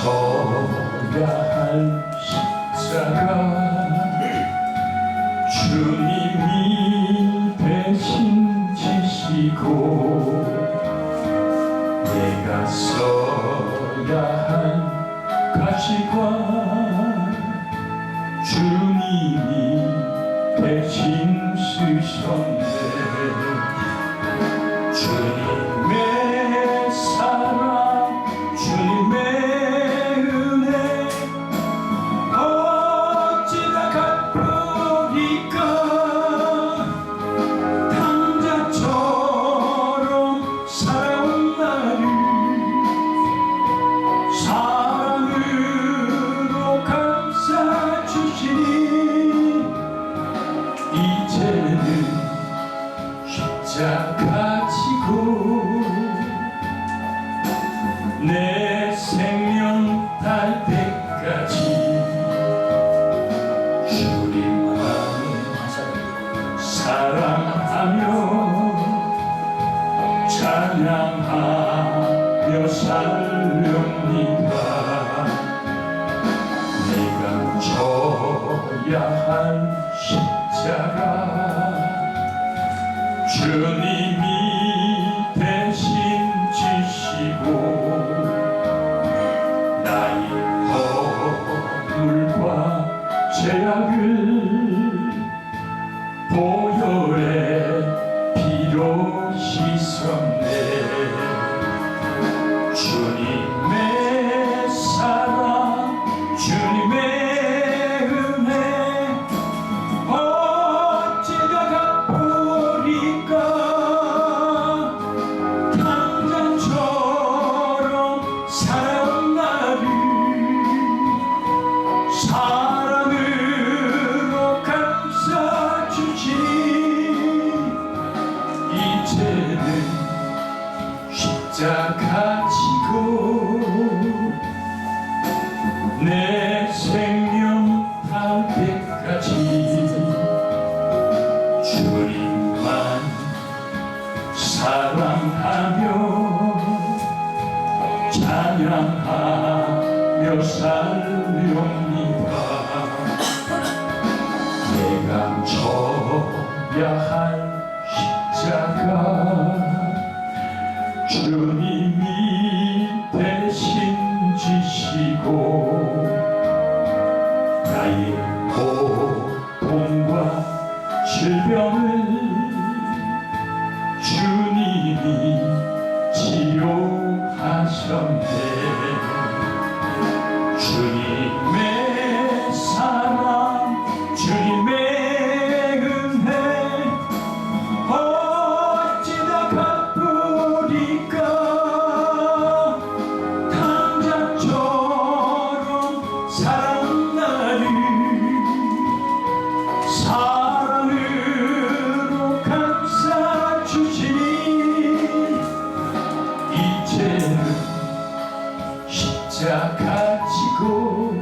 져야 할 십자가. 주님이 대신 지시고 내가 써야 할 가시관. 주님이 대신 쓰셨네 내 생명 달 때까지 주님만 사랑하며 찬양하며 살렵니다. 내가 져야 할 십자가 주님 살아 찬양하며 살렵니다. 내가 져야 할 십자가 주님이 대신 지시고 나의 고통과 질병을 someday. Should 십자가 지고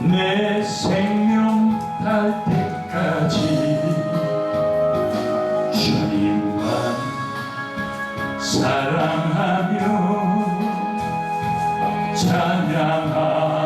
내 생명 달 때까지 주님만 사랑하며 찬양하며